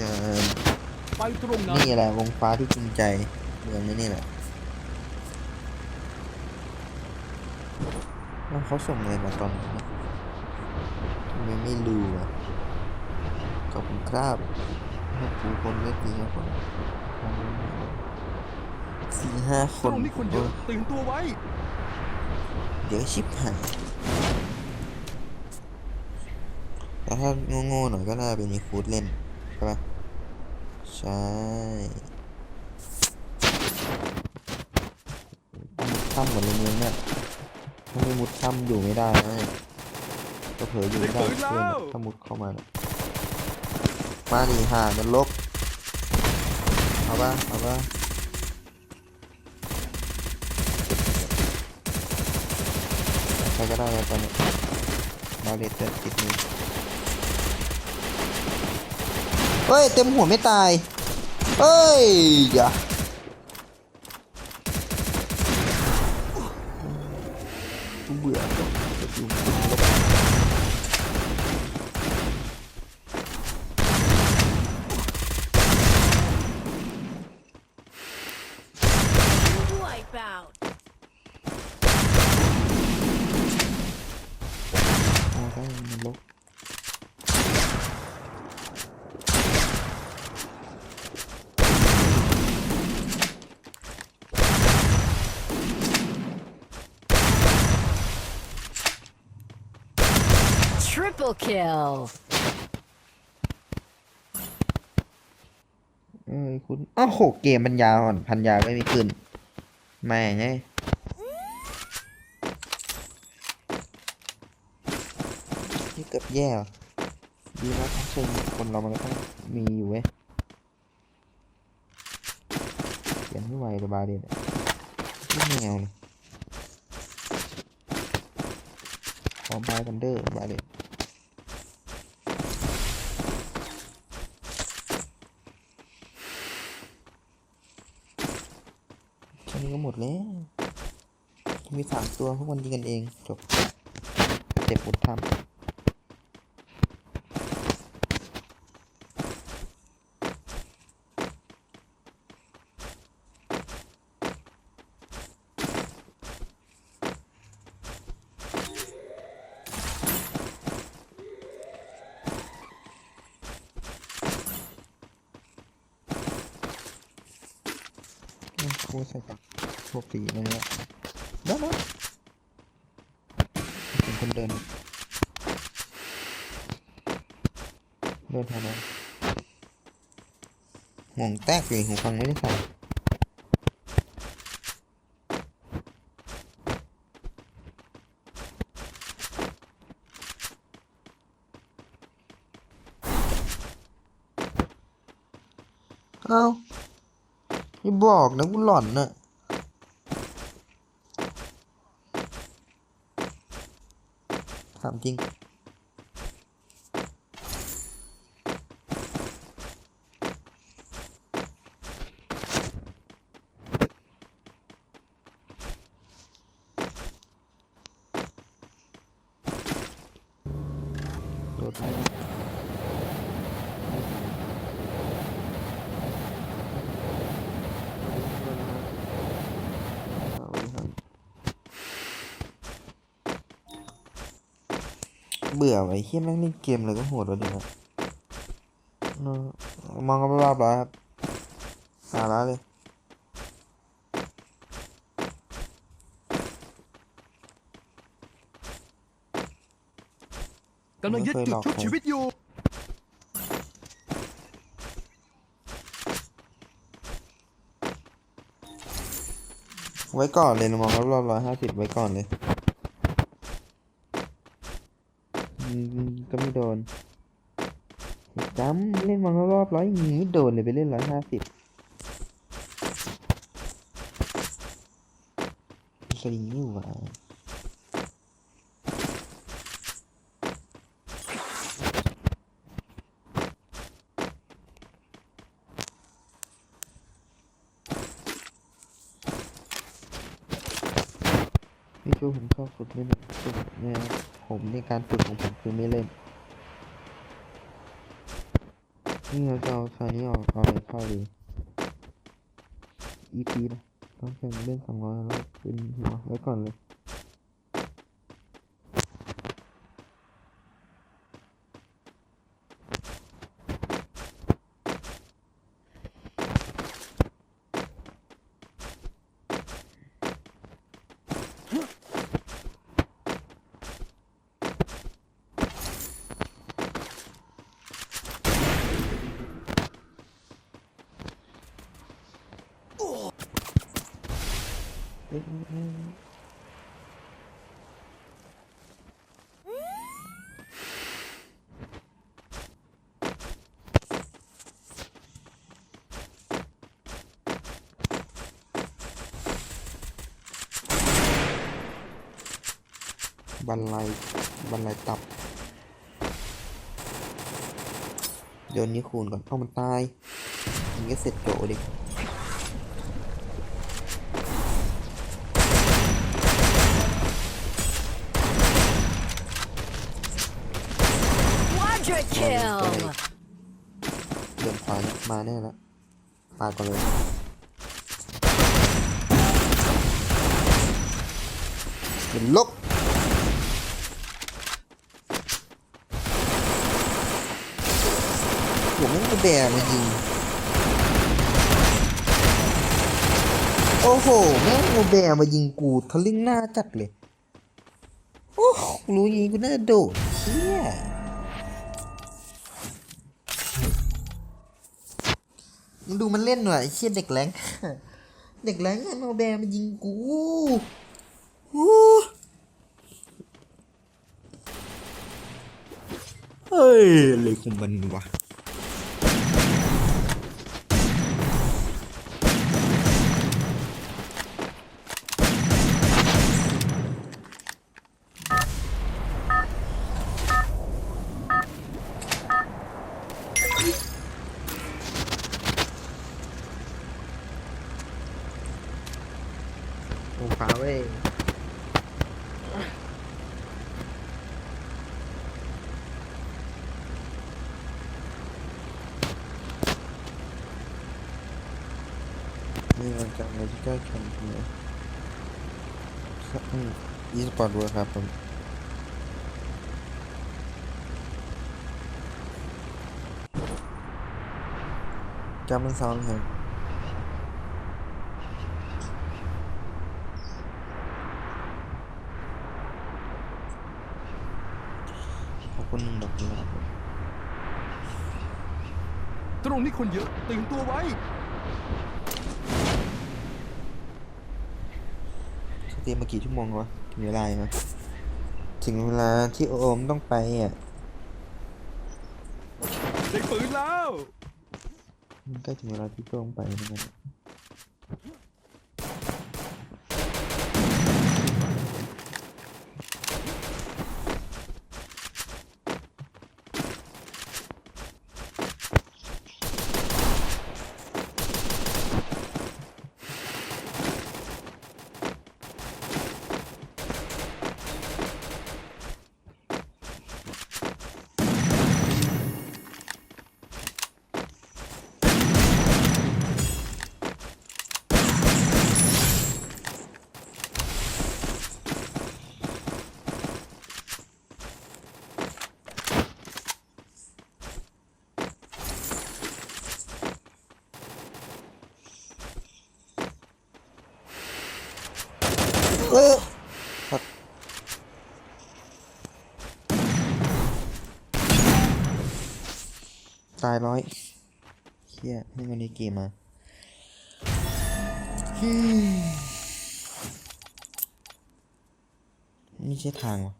ยานไปตรงนั้นนี่แหละวงฟ้าที่จริงใจเมืองนี้นี่แหละแล้วเขาส่งอะไรมาตอนนี้ทำไมไม่รู้อะขอบคุณครับให้ผู้คนเล็กนี้ครับผมสี่ห้าคตรนงนี้คนเยอะตื่นตัวไว้ เดี๋ยวชิบหายแต่ถ้าโง่ๆหน่อยก็น่าเป็นมีคูดเล่น ใช่ปะ ใช่มุดถ้ำหมดเลยเมืองเนี่ยถ้าไม่มุดถ้ำอยู่ไม่ได้นะก็เผลออยู่ไม่ได้เพื่อนถ้ามุดเข้ามานี่ยมาดิห่ามันลบเอาปะเอาปะใครก็ได้แล้วตอนนี้ยดาวเด็ดจะติดมือ เฮ้ย เต็มหัวไม่ตายเฮ้ยอย่าเบื่อกับจะอยู่คนลบ เอาได้มันลบ Triple kill. เอ้ยคุณอ้าวโหเกมปัญญาอ่อนพันยาไม่มีขึ้นแม่งไงนี่เกือบแย่ดีนะทั้งชิงคนเรามันก็ต้องมีอยู่เว้ยเขียนไม่ไหวเลยบาเดนไม่แนวเลยขอบายกันเดอร์บาเดน นี้ก็หมดแล้ว มีสามตัวพวกมันยิงกันเองจบเจ็บปวดทำโค้ใส่กับ พวกสีอะไรเงี้ยได้แล้วเป็นคนเดิน เดินทางไหนห่วงแตกเลยหูฟังไม่ได้ใส่เอ้าอย่บอกนะกูหล่อนน่ะามจริง โดดได้เอาไว้ให้ เบื่อไอ้เฮี้ยแม่งเล่นเกมเลยก็โหดวะเดี๋ยวนะเออมองกันไปรอบๆแล้วครับหาละเลยกำลังยึดจุดชุบชีวิตอยู่ไว้ก่อนเลยนะมองรอบๆร้อยห้าสิบไว้ก่อนเลยอืม ก็ไม่โดนจำเล่นมองรอบร้อยยิงไม่โดนเลยไปเล่นร้อยห้าสิบสลิงนี่หว่าพี่ช่วยผมชอบฝึกเล่น ฝึกเนี่ยผมในการฝึกของผมคือไม่เล่นนี่เราจะเอาชายนี้ออกเอาอะไรเข้าดี EP นะต้องเป็นเล่นสองร้อยแล้วเป็นหัวไว้ก่อนเลย บันไลบันไลตับโยนนี้คูณก่อนเอามันตายยิงก็เสร็จโจดิ เดินขวาเนี่ยมาแน่แล้วปาดก่อนเลย เป็นลบหัวแม่งกระแบมายิง โอ้โห แม่งโมแบมายิงกูทะลึ่งหน้าจัดเลย โอ้โหรู้ย่างกูน่าโดดเชี่ย มึงดูมันเล่นหน่อยไอ้เชี่ยเด็กแรงเด็กแรงอาแบร์มันยิงกูอู้เฮ้ยอะไรของมันวะโอ้ฟ้าเว้ยนี่เรา จะมาที่ใกล้แข่งกันเลยอืมอีสปอร์ตด้วยครับผมจำเป็นซองครับขอบคุณหนึ่งดอกกุหลาบครับตรงนี้คนเยอะตื่นตัวไว้ สตรีมมากี่ชั่วโมงวะถึงเวลาไหมถึงเวลาที่โอมต้องไปอะได้ปืนแล้วมันใกล้ถึงเวลาที่ต้องไปแล้ว ตายร้อยเฮียนี่วันนี้เกมมาไม่ใช่ทางวะ